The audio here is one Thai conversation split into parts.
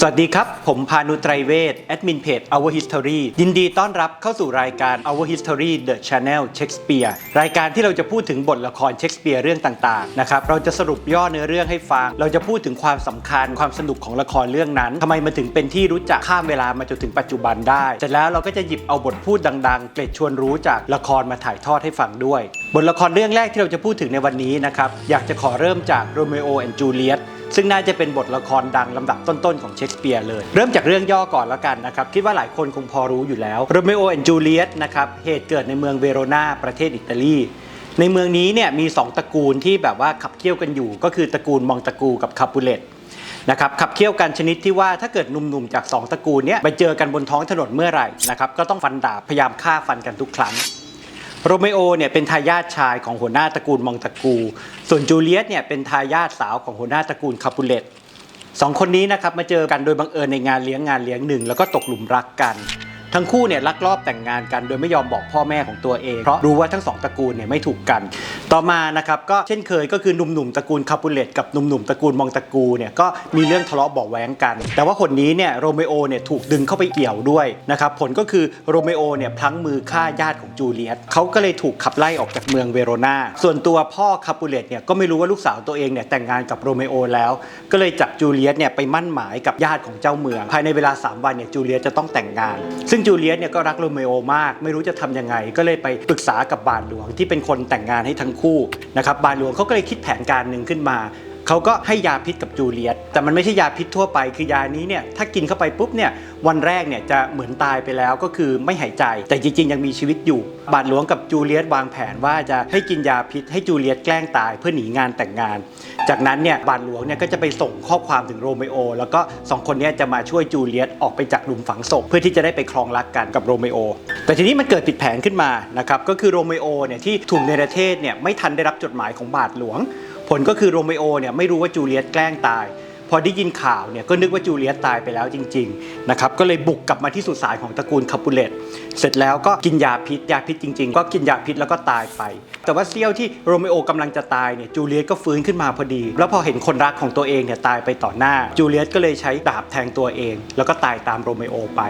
สวัสดีครับ ผมพานุไตรเวทแอดมินเพจ Our History ยินดีต้อนรับเข้าสู่รายการ Our History The Channel Shakespeare รายการที่เราจะพูดถึงบทละครเชคสเปียร์เรื่องต่างๆนะครับเราจะสรุปย่อเนื้อเรื่องให้ฟัง เราจะพูดถึงความสำคัญความสนุกของละครเรื่องนั้นทำไมมันถึงเป็นที่รู้จักข้ามเวลามาจนถึงปัจจุบันได้เสร็จแล้วเราก็จะหยิบเอาบทพูดดังๆ เกร็ดชวนรู้จากละครมาถ่ายทอดให้ฟังด้วย บทละครเรื่องแรกที่เราจะพูดถึงในวันนี้นะครับอยากจะขอเริ่มจาก Romeo and Juliet ซึ่งน่าจะเป็นบทละครดังลำดับต้นๆของเชคสเปียร์เลย เริ่มจากเรื่องย่อก่อนแล้วกันนะครับ คิดว่าหลายคนคงพอรู้อยู่แล้ว Romeo and Juliet นะครับเหตุเกิดในเมืองเวโรนาประเทศอิตาลีในเมืองนี้เนี่ยมี 2 ตระกูลที่แบบว่าขับเคี่ยวกันอยู่ ก็คือตระกูลมองตระกูกับคาปูเลตนะครับขับเคี่ยวกันชนิดที่ว่าถ้าเกิดหนุ่มๆจาก 2 ตระกูลเนี้ยไปเจอกันบนท้องถนนเมื่อไหร่นะครับก็ต้องฟันดาบพยายามฆ่าฟันกันทุกครั้ง โรเมโอเนี่ยเป็นทายาทชายของหัวหน้าตระกูลมองตะกู ส่วนจูเลียตเนี่ยเป็นทายาทสาวของหัวหน้าตระกูลคาปูเลตสองคนนี้นะครับมาเจอกันโดยบังเอิญในงานเลี้ยงงานเลี้ยงหนึ่งแล้วก็ตกหลุมรักกัน ทั้งคู่เนี่ยลักลอบแต่งงานกัน โดยไม่ยอมบอกพ่อแม่ของตัวเอง เพราะรู้ว่าทั้งสองตระกูลเนี่ยไม่ถูกกัน ต่อมานะครับก็เช่นเคยก็คือหนุ่มๆตระกูลคาปูเลตกับหนุ่มๆตระกูลมองตระกูเนี่ยก็มีเรื่องทะเลาะเบาะแว้งกัน แต่ว่าคนนี้เนี่ยโรเมโอเนี่ยถูกดึงเข้าไปเกี่ยวด้วยนะครับผลก็คือโรเมโอเนี่ยพลั้งมือฆ่าญาติของจูเลียตเขาก็เลยถูกขับไล่ออกจากเมืองเวโรนาส่วนตัวพ่อคาปูเลตเนี่ยก็ไม่รู้ว่าลูกสาวตัวเองเนี่ยแต่งงานกับโรเมโอแล้ว ก็เลยจับจูเลียตเนี่ยไปมั่นหมายกับญาติของเจ้าเมือง ภายในเวลา 3 วันเนี่ยจูเลียตจะต้องแต่งงาน ซึ่งจูเลียตเนี่ยก็รักโรเมโอมาก ไม่รู้จะทำยังไง ก็เลยไปปรึกษากับบาทหลวงที่เป็นคนแต่งงานให้ทั้งคู่นะครับบาทหลวงเขาก็เลยคิดแผนการหนึ่งขึ้นมา เขาก็ให้ยาพิษกับจูเลียต แต่มันไม่ใช่ยาพิษทั่วไป คือยานี้เนี่ยถ้ากินเข้าไปปุ๊บเนี่ยวันแรกเนี่ยจะเหมือนตายไปแล้วก็คือไม่หายใจ แต่จริงๆ ยังมีชีวิตอยู่ บาทหลวงกับจูเลียตวางแผนว่าจะให้กินยาพิษให้จูเลียตแกล้งตายเพื่อหนีงานแต่งงาน จากนั้นเนี่ยบาทหลวงเนี่ยก็จะไปส่งข้อความถึงโรเมโอ แล้วก็สองคนเนี้จะมาช่วยจูเลียตออกไปจากหลุมฝังศพเพื่อที่จะได้ไปครองรักกันกับโรเมโอ แต่ทีนี้มันเกิดผิดแผนขึ้นมานะครับก็คือโรเมโอเนี่ยที่ถูกเนรเทศเนี่ยไม่ทันได้รับจดหมายของบาทหลวง ผลก็คือโรเมโอเนี่ยไม่รู้ว่าจูเลียตแกล้งตาย พอได้ยินข่าวเนี่ยก็นึกว่าจูเลียตตายไปแล้วจริงๆนะครับก็เลยบุกกลับมาที่สุสานของตระกูลคาปูเลตเสร็จแล้วก็กินยาพิษยาพิษจริง ๆ ก็กินยาพิษแล้วก็ตายไป แต่ว่าเสี้ยวที่โรเมโอกำลังจะตายเนี่ยจูเลียตก็ฟื้นขึ้นมาพอดี แล้วพอเห็นคนรักของตัวเองเนี่ยตายไปต่อหน้าจูเลียตก็เลยใช้ดาบแทงตัวเอง แล้วก็ตายตามโรเมโอไป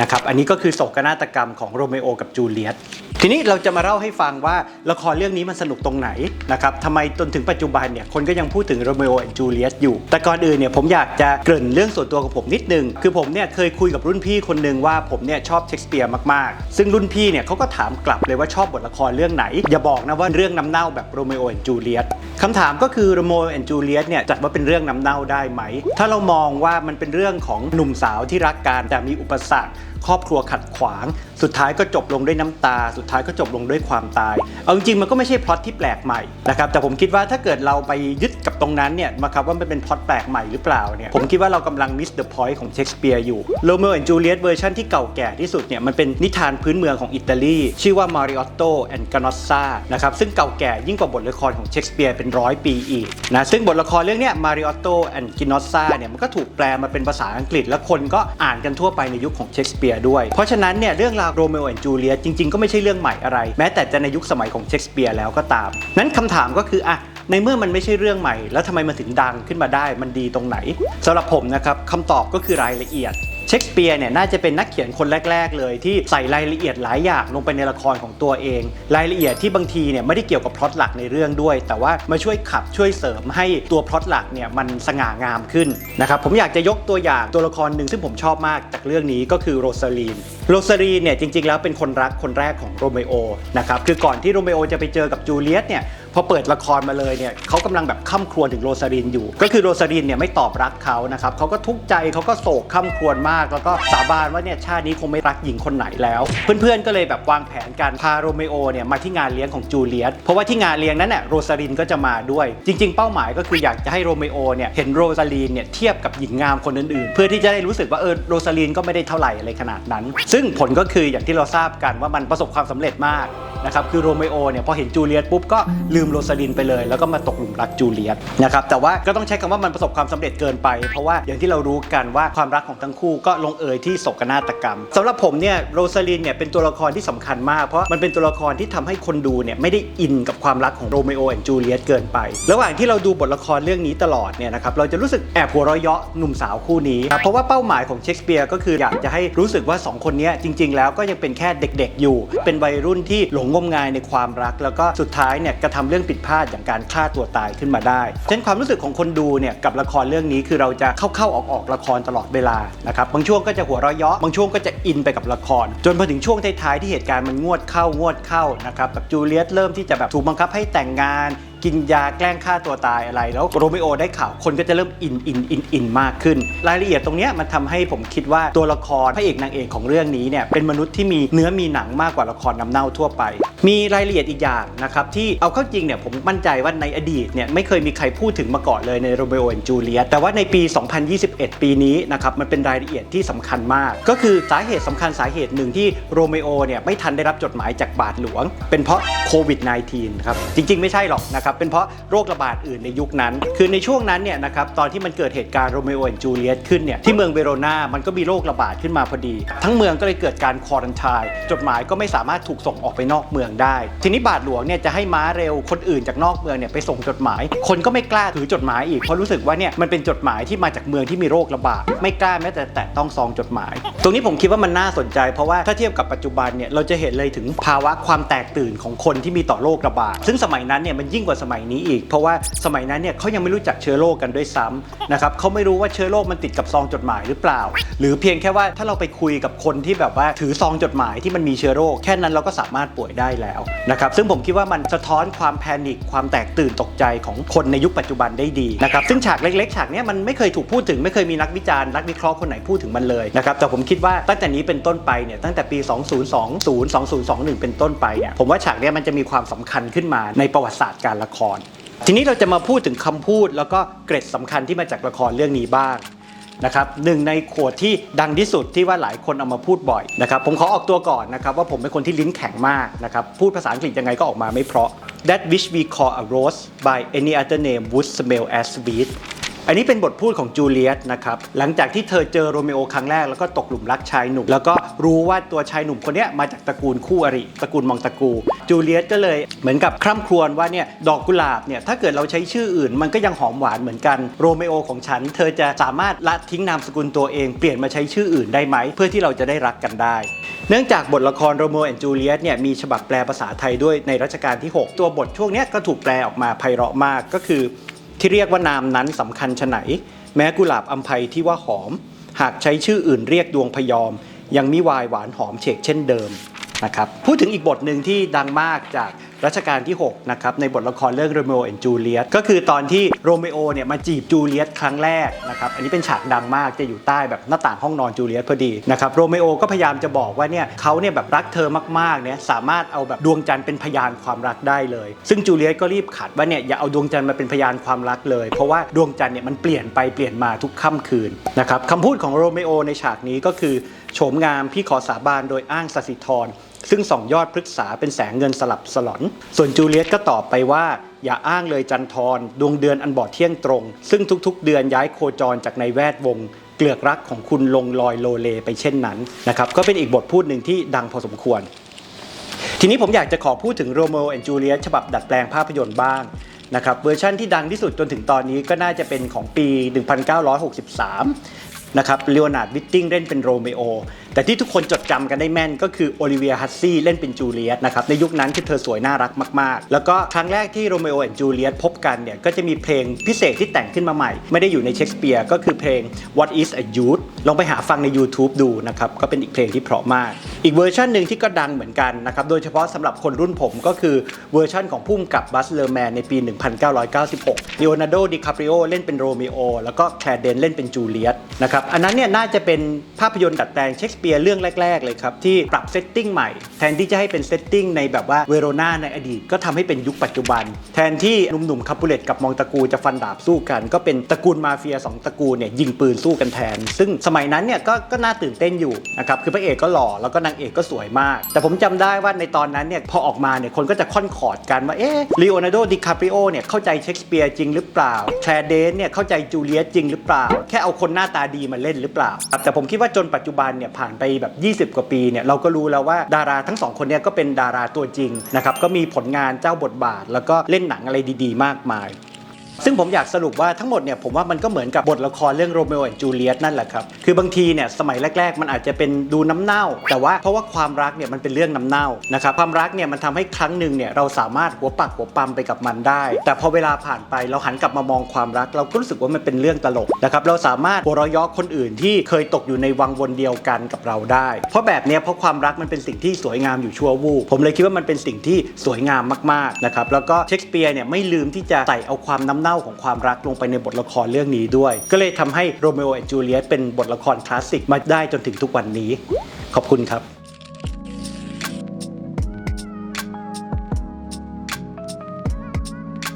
นะครับอันนี้ก็คือโศกนาฏกรรมของโรเมโอกับจูเลียต ทีนี้เราจะมาเล่าให้ฟังว่าละครเรื่องนี้มันสนุกตรงไหนนะครับทำไมจนถึงปัจจุบันเนี่ยคนก็ยังพูดถึงโรเมโอและจูเลียตอยู่ แต่ก่อนอื่นเนี่ยผมอยากจะเกริ่นเรื่องส่วนตัวของผมนิดนึง คือผมเนี่ยเคยคุยกับรุ่นพี่คนหนึ่งว่าผมเนี่ยชอบเชคสเปียร์มากๆ ซึ่งรุ่นพี่เนี่ยเขาก็ถามกลับเลยว่าชอบบทละครเรื่องไหน อย่าบอกนะว่าเรื่องน้ำเน่าแบบโรเมโอและจูเลียตคำถามก็คือโรเมโอและจูเลียตเนี่ยจัดว่าเป็นเรื่องน้ำเน่าได้ไหม ถ้าเรามองว่ามันเป็นเรื่องของหนุ่มสาวที่รักกันแต่มีอุปสรรค ครอบครัวขัดขวาง สุดท้ายก็จบลงด้วยน้ำตาสุดท้ายก็จบลงด้วยความตาย เอาจริงๆมันก็ไม่ใช่พล็อตที่แปลกใหม่นะครับแต่ผมคิดว่าถ้าเกิดเราไปยึดกับตรงนั้นเนี่ยมาครับว่ามันเป็นพล็อตแปลกใหม่หรือเปล่าเนี่ยผมคิดว่าเรากำลังมิสเดอะพอยต์ของเชคสเปียร์อยู่โรเมโอและจูเลียตเวอร์ชันที่เก่าแก่ที่สุดเนี่ยมันเป็นนิทานพื้นเมืองของอิตาลีชื่อว่ามาริออตโตแอนกานอสซานะครับซึ่งเก่าแก่ยิ่งกว่าบทละครของเชคสเปียร์เป็นร้อยปีอีกนะซึ่งบทละครเรื่องเนี้ยมาริออตโตแอนกินอสซาเนี่ยมันก็ถูกแปลมาเป็นภาษาอังกฤษ และคนก็อ่านกันทั่วไปในยุคของเชคสเปียร์ด้วย เพราะฉะนั้นเนี่ยเรื่องราวโรเมโอและจูเลียตจริงๆก็ไม่ใช่เรื่องใหม่อะไร แม้แต่จะในยุคสมัยของเชคสเปียร์แล้วก็ตาม นั้นคำถามก็คืออะในเมื่อมันไม่ใช่เรื่องใหม่ แล้วทำไมมันถึงดังขึ้นมาได้ มันดีตรงไหนสำหรับผมนะครับคำตอบก็คือรายละเอียดเชคสเปียร์เนี่ยน่าจะเป็นนักเขียนคนแรก ๆ เลยที่ใส่รายละเอียดหลายอย่างลงไปในละครของตัวเอง รายละเอียดที่บางทีเนี่ยไม่ได้เกี่ยวกับพล็อตหลักในเรื่องด้วย แต่ว่ามาช่วยขับช่วยเสริมให้ตัวพล็อตหลักเนี่ยมันสง่างามขึ้นนะครับผมอยากจะยกตัวอย่างตัวละครหนึ่งซึ่งผมชอบมากจากเรื่องนี้ก็คือโรซาลีนโรซาลีนเนี่ยจริงๆแล้วเป็นคนรักคนแรกของโรเมโอนะครับคือก่อนที่โรเมโอจะไปเจอกับจูเลียตเนี่ยพอเปิดละครมาเลยเนี่ยเขากำลังแบบข้าครวญถึงโรซาลินอยู่ ก็คือโรซาลินเนี่ยไม่ตอบรักเขานะครับเขาก็ทุกข์ใจเขาก็โศกข้าครวญมาก แล้วก็สาบานว่าเนี่ยชาตินี้คงไม่รักหญิงคนไหนแล้ว เพื่อนๆก็เลยแบบวางแผนการพาโรเมโอเนี่ยมาที่งานเลี้ยงของจูเลียตเพราะว่าที่งานเลี้ยงนั้นเนี่ยโรซาลินก็จะมาด้วย จริง ๆ เป้าหมายก็คืออยากจะให้โรเมโอเนี่ยเห็นโรซาลินเนี่ยเทียบกับหญิงงามคนอื่นๆ เพื่อที่จะได้รู้สึกว่าเออโรซาลินก็ไม่ได้เท่าไหร่อะไรขนาดนั้นซึ่งผลก็คืออย่างที่เราทราบกันว่ามันประสบความสำเร็จมากนะครับคือโรเมโอเนี่ยพอเห็นจูเลียตปุ๊บก็ลืมโรสลินไปเลย แล้วก็มาตกหลุมรักจูเลียตนะครับแต่ว่าก็ต้องใช้คำว่ามันประสบความสำเร็จเกินไป เพราะว่าอย่างที่เรารู้กันว่าความรักของทั้งคู่ก็ลงเอยที่โศกนาฏกรรมสำหรับผมเนี่ยโรสลินเนี่ยเป็นตัวละครที่สำคัญมาก เพราะมันเป็นตัวละครที่ทำให้คนดูเนี่ยไม่ได้อินกับความรักของโรเมโอและจูเลียตเกินไป ระหว่างที่เราดูบทละครเรื่องนี้ตลอดเนี่ยนะครับเราจะรู้สึกแอบหัวเราะเยาะหนุ่มสาวคู่นี้ เพราะว่าเป้าหมายของเชคสเปียร์ก็คืออยากจะให้รู้สึกว่าสองคนนี้จริง ๆ แล้วก็ยังเป็นแค่เด็กๆอยู่ เป็นวัยรุ่นที่หลงงมงายในความรัก แล้วก็สุดท้ายเนี่ยกระทำเรื่องผิดพลาดอย่างการฆ่าตัวตายขึ้นมาได้ฉะนั้นความรู้สึกของคนดูเนี่ยกับละครเรื่องนี้คือเราจะเข้าๆออกๆละครตลอดเวลานะครับบางช่วงก็จะหัวเราะเยาะบางช่วงก็จะอินไปกับละคร จนพอถึงช่วงท้ายๆที่เหตุการณ์มันงวดเข้างวดเข้านะครับแบบจูเลียตเริ่มที่จะแบบถูกบังคับให้แต่งงาน กินยาแกล้งฆ่าตัวตายอะไร แล้วโรมิโอได้ข่าวคนก็จะเริ่มอินอินอินอินมากขึ้น รายละเอียดตรงเนี้ยมันทำให้ผมคิดว่าตัวละครพระเอกนางเอกของเรื่องนี้เนี่ยเป็นมนุษย์ที่มีเนื้อมีหนังมากกว่าละครน้ำเน่าทั่วไป มีรายละเอียดอีกอย่างนะครับที่เอาเข้าจริงเนี่ยผมมั่นใจว่าในอดีตเนี่ยไม่เคยมีใครพูดถึงมาก่อนเลยในโรมิโอและจูเลียตแต่ว่าในปี 2021 ปีนี้นะครับมันเป็นรายละเอียดที่สำคัญมาก ก็คือสาเหตุสำคัญสาเหตุหนึ่งที่โรมิโอเนี่ยไม่ทันได้รับจดหมายจากบาทหลวง เป็นเพราะโควิด -19 ครับจริง ๆ ไม่ใช่หรอกนะครับเป็นเพราะโรคระบาดอื่นในยุคนั้น คือในช่วงนั้นเนี่ยนะครับตอนที่มันเกิดเหตุการณ์โรมิโอและจูเลียตขึ้นเนี่ยที่เมืองเวโรนามันก็มีโรคระบาดขึ้นมาพอดี ทั้งเมืองก็เลยเกิดการควอรันทายจดหมายก็ไม่สามารถถูกส่งออกไปนอกเมืองได้ ทีนี้บาทหลวงเนี่ยจะให้ม้าเร็วคนอื่นจากนอกเมืองเนี่ยไปส่งจดหมาย คนก็ไม่กล้าถือจดหมายอีกเพราะรู้สึกว่าเนี่ยมันเป็นจดหมายที่มาจากเมืองที่มีโรคระบาดไม่กล้าแม้แต่แตะต้องซองจดหมาย ตรงนี้ผมคิดว่ามันน่าสนใจ เพราะว่าถ้าเทียบกับปัจจุบันเนี่ยเราจะเห็นเลยถึงภาวะความแตกตื่นของคนที่มีต่อโรคระบาดซึ่งสมัยนั้นเนี่ยมันยิ่งกว่าสมัยนี้อีก เพราะว่าสมัยนั้นเนี่ยเขายังไม่รู้จักเชื้อโรคกันด้วยซ้ำนะครับเขาไม่รู้ว่าเชื้อโรคมันติดกับซองจดหมายหรือเปล่า หรือเพียงแค่ว่าถ้าเราไปคุยกับคนที่แบบว่าถือซองจดหมายที่มันมีเชื้อโรคแค่นั้นเราก็สามารถป่วยได้แล้วนะครับซึ่งผมคิดว่ามันสะท้อนความแพนิคความแตกตื่นตกใจของคนในยุคปัจจุบันได้ดีนะครับซึ่งฉากเล็กๆ ฉากนี้มันไม่เคยถูกพูดถึงไม่เคยมีนักวิจารณ์นักวิเคราะห์คนไหนพูดถึงมันเลยนะครับแต่ผมคิดว่าตั้งแต่นี้เป็นต้นไปเนี่ยตั้งแต่ปี 2020 2021 เป็นต้นไปเนี่ยผมว่าฉากนี้มันจะมีความสำคัญขึ้นมาในประวัติศาสตร์การละคร ทีนี้เราจะมาพูดถึงคำพูดแล้วก็เกร็ดสำคัญที่มาจากละครเรื่องนี้บ้างนะครับหนึ่งในขวดที่ดังที่สุดที่ว่าหลายคนเอามาพูดบ่อยนะครับผมขอออกตัวก่อนนะครับว่าผมเป็นคนที่ลิ้นแข็งมากนะครับพูดภาษาอังกฤษยังไงก็ออกมาไม่เพราะ That which we call a rose by any other name would smell as sweet อันนี้เป็นบทพูดของจูเลียตนะครับ หลังจากที่เธอเจอโรเมโอครั้งแรกแล้วก็ตกหลุมรักชายหนุ่ม แล้วก็รู้ว่าตัวชายหนุ่มคนนี้มาจากตระกูลคู่อริตระกูลมองตระกูจูเลียตก็เลยเหมือนกับคร่ำครวญว่าเนี่ยดอกกุหลาบเนี่ยถ้าเกิดเราใช้ชื่ออื่น มันก็ยังหอมหวานเหมือนกันโรเมโอของฉัน เธอจะสามารถละทิ้งนามสกุลตัวเองเปลี่ยนมาใช้ชื่ออื่นได้ไหมเพื่อที่เราจะได้รักกันได้เนื่องจากบทละครโรเมโอและจูเลียตเนี่ยมีฉบับแปลภาษาไทยด้วยในรัชกาลที่ 6 ตัวบทช่วงนี้ก็ถูกแปลออกมาไพเราะมากก็คือ ที่เรียกว่านามนั้นสำคัญชะไหน แม้กุหลาบอัมภัยที่ว่าหอม หากใช้ชื่ออื่นเรียกดวงพยอม ยังมิวายหวานหอมเฉกเช่นเดิมนะครับพูดถึงอีกบทหนึ่งที่ดังมากจาก รัชกาลที่6นะครับในบทละครเรื่องโรเมโอและจูเลียตก็คือตอนที่โรเมโอเนี่ยมาจีบจูเลียตครั้งแรกนะครับอันนี้เป็นฉากดังมากจะอยู่ใต้แบบหน้าต่างห้องนอนจูเลียตพอดีนะครับโรเมโอก็พยายามจะบอกว่าเนี่ยเขาเนี่ยแบบรักเธอมากๆเนี่ยสามารถเอาแบบดวงจันทร์เป็นพยานความรักได้เลย ซึ่งจูเลียตก็รีบขัดว่าเนี่ยอย่าเอาดวงจันทร์มาเป็นพยานความรักเลย เพราะว่าดวงจันทร์เนี่ยมันเปลี่ยนไปเปลี่ยนมาทุกค่ำคืนนะครับคำพูดของโรเมโอในฉากนี้ก็คือโฉมงามพี่ขอสาบานโดยอ้างสสิธร ซึ่งสองยอดพฤกษาเป็นแสงเงินสลับสลอน ส่วนจูเลียตก็ตอบไปว่า อย่าอ้างเลยจันทรดวงเดือนอันบอดเที่ยงตรง ซึ่งทุกๆ เดือนย้ายโคจรจากในแวดวงเกลือกรักของคุณลงลอยโลเลไปเช่นนั้นนะครับก็เป็นอีกบทพูดหนึ่งที่ดังพอสมควร ทีนี้ผมอยากจะขอพูดถึงโรเมโอและจูเลียตฉบับดัดแปลงภาพยนตร์บ้างนะครับเวอร์ชั่นที่ดังที่สุดจนถึงตอนนี้ก็น่าจะเป็นของปี 1963นะครับเลโอนาร์ดวิตติ้งเล่นเป็นโรเมโอ แต่ที่ทุกคนจดจำกันได้แม่นก็คือโอลิเวียฮัตซี่เล่นเป็นจูเลียตนะครับในยุคนั้นคือเธอสวยน่ารักมากๆ แล้วก็ครั้งแรกที่โรเมโอและจูเลียตพบกันเนี่ยก็จะมีเพลงพิเศษที่แต่งขึ้นมาใหม่ ไม่ได้อยู่ในเชคสเปียร์ก็คือเพลง What is a Youth ลองไปหาฟังใน YouTube ดูนะครับก็เป็นอีกเพลงที่เพราะมาก อีกเวอร์ชันหนึ่งที่ก็ดังเหมือนกันนะครับโดยเฉพาะสำหรับคนรุ่นผมก็คือเวอร์ชันของพุ่มกับบัสเลอร์แมนในปี 1996เลโอนาร์โดดิคาปริโอเล่นเป็นโรเมโอแล้วก็แคลเดนเล่นเป็นจูเลียตนะครับอันนั้นเนี่ยน่าจะเป็นภาพยนตร์ดัดแปลงเชคสเปียร์เปียร์เรื่องแรก ๆ เลยครับ ที่ปรับเซตติ้งใหม่ แทนที่จะให้เป็นเซตติ้งในแบบว่าเวโรนาในอดีตก็ทำให้เป็นยุคปัจจุบัน แทนที่หนุ่มๆคาปูเลตกับมองตะกูจะฟันดาบสู้กัน ก็เป็นตระกูลมาเฟียสองตระกูลเนี่ยยิงปืนสู้กันแทน ซึ่งสมัยนั้นเนี่ยก็ก็น่าตื่นเต้นอยู่นะครับคือพระเอกก็หล่อแล้วก็นางเอกก็สวยมาก แต่ผมจำได้ว่าในตอนนั้นเนี่ยพอออกมาเนี่ยคนก็จะค่อนขอดกันว่าเอ๊ะลีโอนาร์โดดิคาปริโอเนี่ยเข้าใจเชคสเปียร์จริงหรือเปล่าแคลเดนเนี่ยเข้าใจจูเลียตจริงหรือเปล่า แค่เอาคนหน้าตาดีมาเล่นหรือเปล่าแต่ผมคิดว่าจนปัจจุบันเนี่ยผ่านไปแบบ 20 กว่าปีเนี่ยเราก็รู้แล้วว่าดาราทั้งสองคนเนี่ยก็เป็นดาราตัวจริงนะครับก็มีผลงานเจ้าบทบาท แล้วก็เล่นหนังอะไรดี ๆ มากมาย ซึ่งผมอยากสรุปว่าทั้งหมดเนี่ยผมว่ามันก็เหมือนกับบทละครเรื่องโรเมโอและจูเลียตนั่นแหละครับ คือบางทีเนี่ยสมัยแรก ๆ มันอาจจะเป็นดูน้ำเน่า แต่ว่าเพราะว่าความรักเนี่ยมันเป็นเรื่องน้ำเน่านะครับความรักเนี่ยมันทำให้ครั้งหนึ่งเนี่ยเราสามารถหัวปักหัวปั๊มไปกับมันได้ แต่พอเวลาผ่านไปเราหันกลับมามองความรัก เราก็รู้สึกว่ามันเป็นเรื่องตลกนะครับเราสามารถหัวเราะยาะคนอื่นที่เคยตกอยู่ในวังวนเดียวกันกับเราได้ เพราะแบบเนี้ยเพราะความรักมันเป็นสิ่งที่สวยงามอยู่ชั่ววูบผมเลยคิดว่ามันเป็นสิ่งที่สวยงามมากๆนะครับแล้วก็เชคสเปียร์เนี่ยไม่ลืมที่จะใส่เอาความน้ำเน่าของความรักลงไปในบทละครเรื่องนี้ด้วย ก็เลยทำให้โรเมโอและจูเลียตเป็นบทละครคลาสสิกมาได้จนถึงทุกวันนี้ ขอบคุณครับ